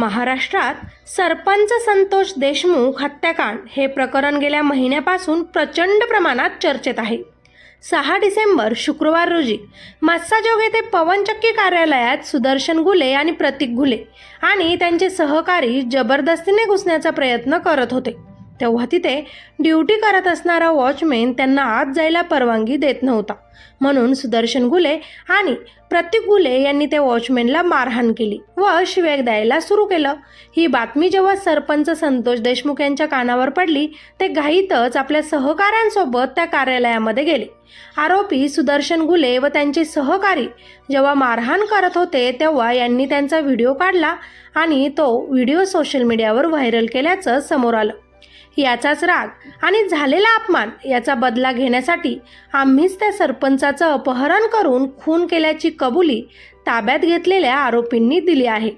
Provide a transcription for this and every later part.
महाराष्ट्रात सरपंच संतोष देशमुख हत्याकांड हे प्रकरण गेल्या महिन्यापासून प्रचंड प्रमाणात चर्चेत आहे. सहा डिसेंबर शुक्रवार रोजी मस्साजोग येथे पवनचक्की कार्यालयात सुदर्शन गुले आणि प्रतीक गुले आणि त्यांचे सहकारी जबरदस्तीने घुसण्याचा प्रयत्न करत होते. तेव्हा तिथे ड्युटी करत असणारा वॉचमॅन त्यांना आत जायला परवानगी देत नव्हता. म्हणून सुदर्शन गुले आणि प्रतीक गुले यांनी त्या वॉचमॅनला मारहाण केली व शिवेग द्यायला सुरू केलं. ही बातमी जेव्हा सरपंच संतोष देशमुख यांच्या कानावर पडली ते घाईतच आपल्या सहकाऱ्यांसोबत त्या कार्यालयामध्ये गेले. आरोपी सुदर्शन गुले व त्यांचे सहकारी जेव्हा मारहाण करत होते तेव्हा यांनी त्यांचा व्हिडिओ काढला आणि तो व्हिडिओ सोशल मीडियावर व्हायरल केल्याचं समोर आलं. याचाच राग आणि झालेला अपमान याचा बदला घेण्यासाठी आम्हीच त्या सरपंचाचं अपहरण करून खून केल्याची कबुली ताब्यात घेतलेल्या आरोपींनी दिली आहे.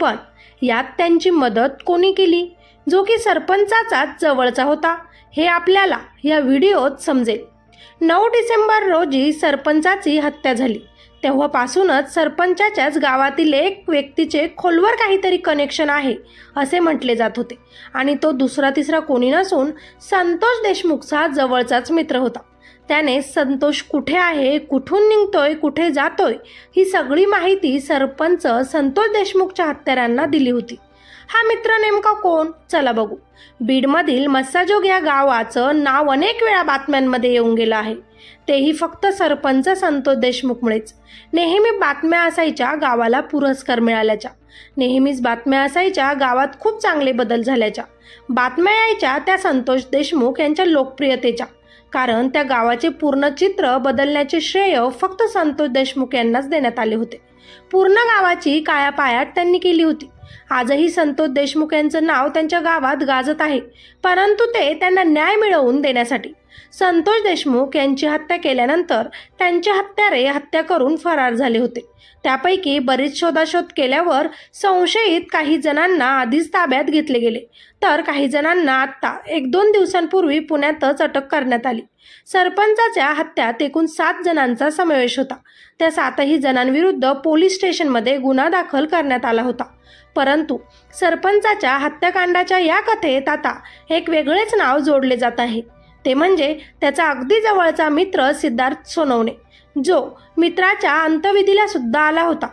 पण यात त्यांची मदत कोणी केली? जो की सरपंचाचाच जवळचा होता. हे आपल्याला या व्हिडिओत समजेल. नऊ डिसेंबर रोजी सरपंचाची हत्या झाली. तेव्हापासूनच सरपंचाच्याच गावातील एक व्यक्तीचे खोलवर काहीतरी कनेक्शन आहे असे म्हटले जात होते. आणि तो दुसरा तिसरा कोणी नसून संतोष देशमुखचा जवळचाच मित्र होता. त्याने संतोष कुठे आहे? कुठून निघतोय? कुठे जातोय? ही सगळी माहिती सरपंच संतोष देशमुखच्या हत्यारांना दिली होती. हा मित्र नेमका कोण? चला बघू. बीडमधील मस्साजोग या गावाचं नाव अनेक वेळा बातम्यांमध्ये येऊन गेलं आहे. तेही फक्त सरपंच संतोष देशमुखमुळेच. नेहमी बातम्या असायच्या गावाला पुरस्कार मिळाल्याच्या. नेहमीच बातम्या असायच्या गावात खूप चांगले बदल झाल्याच्या. बातम्या यायच्या त्या संतोष देशमुख यांच्या लोकप्रियतेच्या. कारण त्या गावाचे पूर्ण चित्र बदलण्याचे श्रेय फक्त संतोष देशमुख यांनाच देण्यात आले होते. पूर्ण गावाची कायापायाट त्यांनी केली होती. आजही संतोष देशमुख यांचं नाव त्यांच्या गावात गाजत आहे. परंतु ते त्यांना न्याय मिळवून देण्यासाठी. संतोष देशमुख यांची हत्या केल्यानंतर त्यांचे हत्यारे हत्या करून फरार झाले होते. त्यापैकी बरीच शोधाशोध केल्यावर संशयित काही जणांना आधीच ताब्यात घेतले गेले. तर काही जणांना आत्ता एक दोन दिवसांपूर्वी पुण्यातच अटक करण्यात आली. सरपंचाच्या हत्यात एकूण सात जणांचा समावेश होता. त्या सातही जणांविरुद्ध पोलीस स्टेशनमध्ये गुन्हा दाखल करण्यात आला होता. परंतु सरपंचाच्या हत्याकांडाच्या या कथेत आता एक वेगळेच नाव जोडले जात आहे. ते म्हणजे त्याचा अगदी जवळचा मित्र सिद्धार्थ सोनवणे जो मित्राच्या अंतविधीला सुद्धा आला होता.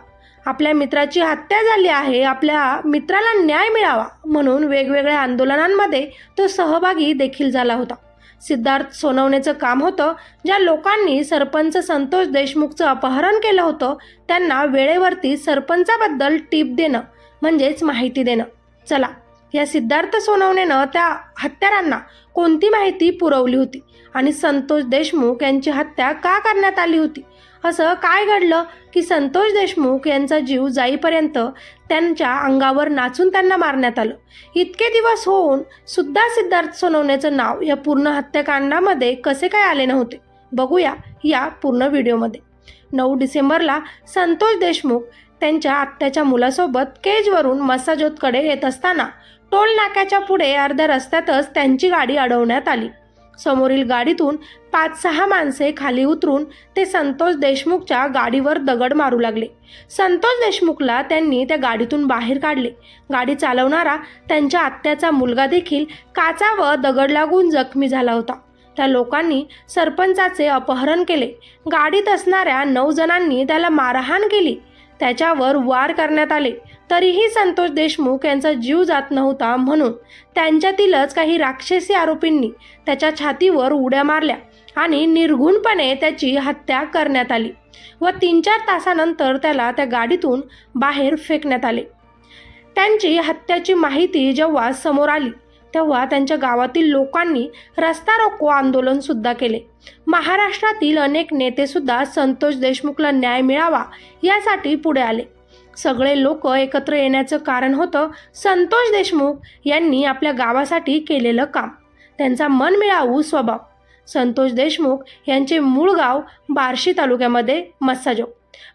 आपल्या मित्राची हत्या झाली आहे आपल्या मित्राला न्याय मिळावा म्हणून वेगवेगळ्या आंदोलनांमध्ये तो सहभागी देखील झाला होता. सिद्धार्थ सोनवणेचं काम होतं ज्या लोकांनी सरपंच संतोष देशमुखचं अपहरण केलं होतं त्यांना वेळेवरती सरपंचाबद्दल टीप देणं. म्हणजेच माहिती देणं. चला या सिद्धार्थ सोनवणेनं त्या हत्यारांना कोणती माहिती पुरवली होती? आणि संतोष देशमुख यांची हत्या का करण्यात आली होती? असं काय घडलं की संतोष देशमुख यांचा जीव जाईपर्यंत त्यांच्या अंगावर नाचून त्यांना मारण्यात आलं? इतके दिवस होऊन सुद्धा सिद्धार्थ सोनवण्याचं नाव या पूर्ण हत्याकांडामध्ये कसे काय आले नव्हते? बघूया या पूर्ण व्हिडिओमध्ये. नऊ डिसेंबरला संतोष देशमुख त्यांच्या आत्याच्या मुलासोबत केजवरून मसाजोतकडे येत असताना टोल नाक्याच्या पुढे अर्ध्या रस्त्यातच त्यांची गाडी अडवण्यात आली. समोरील गाडीतून पाच सहा माणसे खाली उतरून ते संतोष देशमुखच्या गाडीवर दगड मारू लागले. संतोष देशमुखला त्यांनी त्या गाडीतून बाहेर काढले. गाडी चालवणारा त्यांच्या आत्याचा मुलगा देखील काचा व दगड लागून जखमी झाला होता. त्या लोकांनी सरपंचाचे अपहरण केले. गाडीत असणाऱ्या नऊ जणांनी त्याला मारहाण केली. त्याच्यावर वार करण्यात आले. तरीही संतोष देशमुख यांचा जीव जात नव्हता म्हणून त्यांच्यातीलच काही राक्षसी आरोपींनी त्याच्या छातीवर उड्या मारल्या आणि निर्घुणपणे त्याची हत्या करण्यात आली व तीन चार तासानंतर त्याला त्या गाडीतून बाहेर फेकण्यात आले. त्यांची हत्याची माहिती जेव्हा समोर आली तेव्हा त्यांच्या गावातील लोकांनी रस्ता रोको आंदोलन सुद्धा केले. महाराष्ट्रातील अनेक नेते सुद्धा संतोष देशमुखला न्याय मिळावा यासाठी पुढे आले. सगळे लोक एकत्र येण्याचं कारण होतं संतोष देशमुख यांनी आपल्या गावासाठी केलेलं काम. त्यांचा मनमिळावू स्वभाव. संतोष देशमुख यांचे मूळ गाव बार्शी तालुक्यामध्ये मस्साजोग.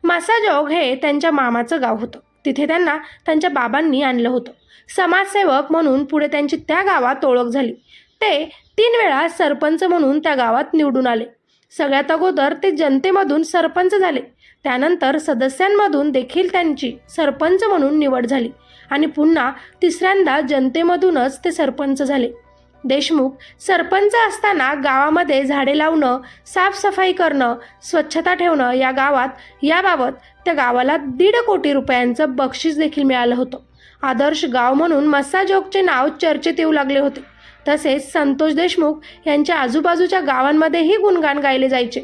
मस्साजोग हे त्यांच्या मामाचं गाव होतं. तिथे त्यांना त्यांच्या बाबांनी आणलं होतं. समाजसेवक म्हणून पुढे त्यांची त्या गावात ओळख झाली. ते तीन वेळा सरपंच म्हणून त्या गावात निवडून आले. सगळ्यात अगोदर ते जनतेमधून सरपंच झाले. त्यानंतर सदस्यांमधून देखील त्यांची सरपंच म्हणून निवड झाली आणि पुन्हा तिसऱ्यांदा जनतेमधूनच ते सरपंच झाले. देशमुख सरपंच असताना गावामध्ये झाडे लावणं साफसफाई करणं स्वच्छता ठेवणं या गावात याबाबत त्या गावाला दीड कोटी रुपयांचं बक्षीस देखील मिळालं होतं. आदर्श गाव म्हणून मस्साजोगचे नाव चर्चेत येऊ लागले होते. तसेच संतोष देशमुख यांच्या आजूबाजूच्या गावांमध्येही गुणगान गायले जायचे.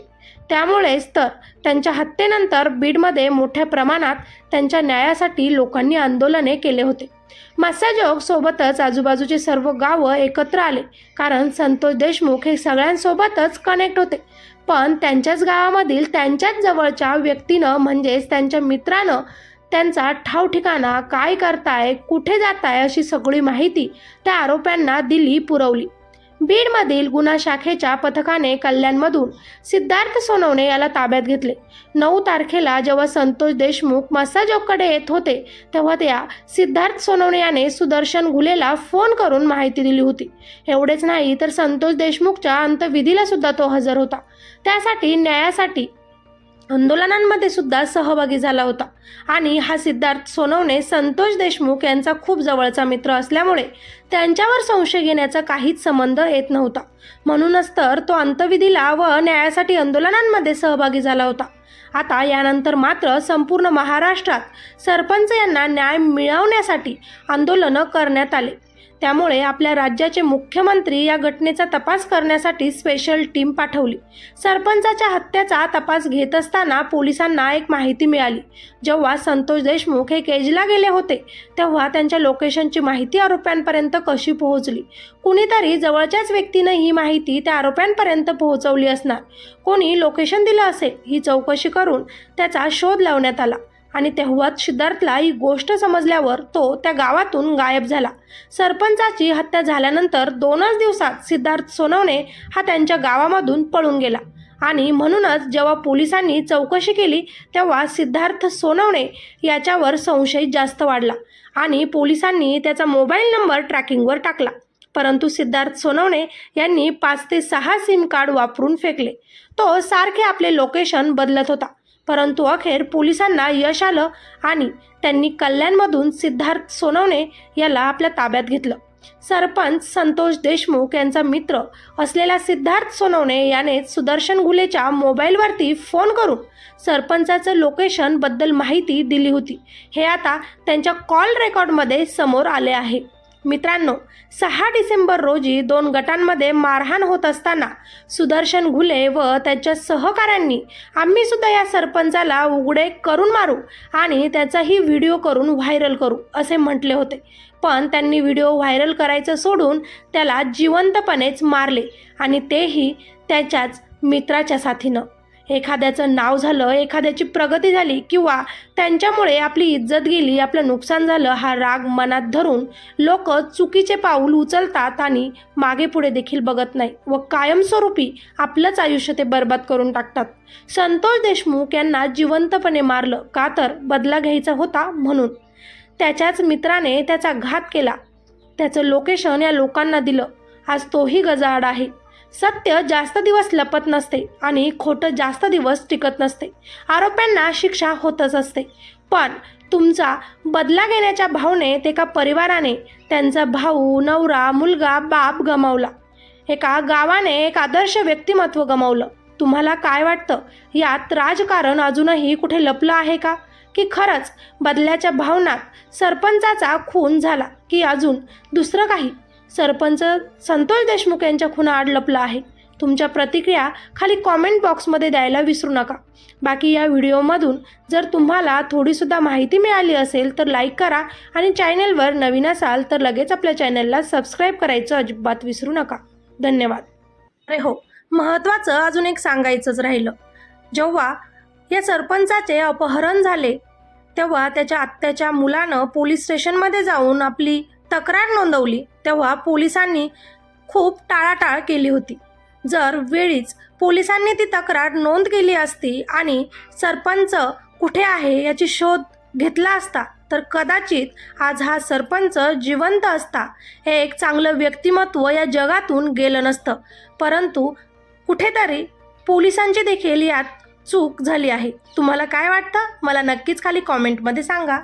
त्यामुळेच तर त्यांच्या हत्येनंतर बीडमध्ये मोठ्या प्रमाणात त्यांच्या न्यायासाठी लोकांनी आंदोलने केले होते. मत्स्यजोग सोबतच आजूबाजूचे सर्व गावं एकत्र आले कारण संतोष देशमुख हे सगळ्यांसोबतच कनेक्ट होते. पण त्यांच्याच गावामधील त्यांच्याच जवळच्या व्यक्तीनं म्हणजेच त्यांच्या मित्रानं त्यांचा ठाव ठिकाणा काय करताय कुठे जाताय अशी सगळी माहिती त्या आरोप्यांना दिली पुरवली. बीडमधील गुन्हा शाखेच्या पथकाने कल्याणमधून सिद्धार्थ सोनवणे याला ताब्यात घेतले. नऊ तारखेला जेव्हा संतोष देशमुख मस्साजोगकडे येत होते तेव्हा त्या सिद्धार्थ सोनवणे याने सुदर्शन घुलेला फोन करून माहिती दिली होती. एवढेच नाही तर संतोष देशमुखच्या अंतविधीला सुद्धा तो हजर होता. त्यासाठी न्यायासाठी आंदोलनांमध्ये सुद्धा सहभागी झाला होता. आणि हा सिद्धार्थ सोनवणे संतोष देशमुख यांचा खूप जवळचा मित्र असल्यामुळे त्यांच्यावर संशय घेण्याचा काहीच संबंध येत नव्हता. म्हणूनच तर तो अंतविधीला व न्यायासाठी आंदोलनांमध्ये सहभागी झाला होता. आता यानंतर मात्र संपूर्ण महाराष्ट्रात सरपंच यांना न्याय मिळवण्यासाठी आंदोलनं करण्यात आले. त्यामुळे आपल्या राज्याचे मुख्यमंत्री या घटनेचा तपास करण्यासाठी स्पेशल टीम पाठवली. सरपंचाच्या हत्येचा तपास घेत असताना पोलिसांना एक माहिती मिळाली. जेव्हा संतोष देशमुख हे केजला गेले होते तेव्हा त्यांच्या लोकेशनची माहिती आरोप्यांपर्यंत कशी पोहोचली? कुणीतरी जवळच्याच व्यक्तीनं ही माहिती त्या आरोप्यांपर्यंत पोहोचवली असणार. कोणी लोकेशन दिलं असेल ही चौकशी करून त्याचा शोध लावण्यात आला. आणि तेव्हाच सिद्धार्थला ही गोष्ट समजल्यावर तो त्या गावातून गायब झाला. सरपंचाची हत्या झाल्यानंतर दोनच दिवसात सिद्धार्थ सोनवणे हा त्यांच्या गावामधून पळून गेला. आणि म्हणूनच जेव्हा पोलिसांनी चौकशी केली तेव्हा सिद्धार्थ सोनवणे याच्यावर संशय जास्त वाढला आणि पोलिसांनी त्याचा मोबाईल नंबर ट्रॅकिंगवर टाकला. परंतु सिद्धार्थ सोनवणे यांनी पाच ते सहा सिम कार्ड वापरून फेकले. तो सारखे आपले लोकेशन बदलत होता. परंतु अखेर पोलिसांना यश आलं आणि त्यांनी कल्याणमधून सिद्धार्थ सोनवणे याला आपल्या ताब्यात घेतलं. सरपंच संतोष देशमुख यांचा मित्र असलेला सिद्धार्थ सोनवणे याने सुदर्शन गुलेच्या मोबाईलवरती फोन करून सरपंचाचं लोकेशनबद्दल माहिती दिली होती. हे आता त्यांच्या कॉल रेकॉर्डमध्ये समोर आले आहे. मित्रांनो सहा डिसेंबर रोजी दोन गटांमध्ये मारहाण होत असताना सुदर्शन घुले व त्याच्या सहकाऱ्यांनी आम्ही सुद्धा या सरपंचाला उघडे करून मारू आणि त्याचाही व्हिडिओ करून व्हायरल करू असे म्हटले होते. पण त्यांनी व्हिडिओ व्हायरल करायचं सोडून त्याला जिवंतपणेच मारले आणि तेही त्याच्याच मित्राच्या साथीनं. एखाद्याचं नाव झालं एखाद्याची प्रगती झाली किंवा त्यांच्यामुळे आपली इज्जत गेली आपलं नुकसान झालं हा राग मनात धरून लोक चुकीचे पाऊल उचलतात आणि मागे पुढे देखील बघत नाही व कायमस्वरूपी आपलंच आयुष्य ते बर्बाद करून टाकतात. संतोष देशमुख यांना जिवंतपणे मारलं का तर बदला घ्यायचा होता म्हणून. त्याच्याच मित्राने त्याचा घात केला. त्याचं लोकेशन या लोकांना दिलं. आज तोही गजाआड आहे. सत्य जास्त दिवस लपत नसते आणि खोटं जास्त दिवस टिकत नसते. आरोप्यांना शिक्षा होतच असते. पण तुमचा बदला घेण्याच्या भावनेत एका परिवाराने त्यांचा भाऊ नवरा मुलगा बाप गमावला. एका गावाने एक आदर्श व्यक्तिमत्व गमावलं. तुम्हाला काय वाटतं? यात राजकारण अजूनही कुठे लपलं आहे का? की खरंच बदल्याच्या भावनात सरपंचाचा खून झाला की अजून दुसरं काही? सरपंच संतोष देशमुख यांच्या खुना आड लपला आहे. तुमच्या प्रतिक्रिया खाली कॉमेंट बॉक्समध्ये द्यायला विसरू नका. बाकी या व्हिडिओमधून जर तुम्हाला थोडीसुद्धा माहिती मिळाली असेल तर लाईक करा आणि चॅनेलवर नवीन असाल तर लगेच आपल्या चॅनलला सबस्क्राईब करायचं अजिबात विसरू नका. धन्यवाद. अरे हो महत्त्वाचं अजून एक सांगायचंच राहिलं. जेव्हा या सरपंचाचे अपहरण झाले तेव्हा त्याच्या आत्याच्या मुलानं पोलीस स्टेशनमध्ये जाऊन आपली तक्रार नोंदवली तेव्हा पोलिसांनी खूप टाळाटाळ केली होती. जर वेळीच पोलिसांनी ती तक्रार नोंद केली असती आणि सरपंच कुठे आहे याची शोध घेतला असता तर कदाचित आज हा सरपंच जिवंत असता हे एक चांगलं व्यक्तिमत्व या जगातून गेलं नसतं. परंतु कुठेतरी पोलिसांची देखील यात चूक झाली आहे. तुम्हाला काय वाटतं? मला नक्कीच खाली कॉमेंटमध्ये सांगा.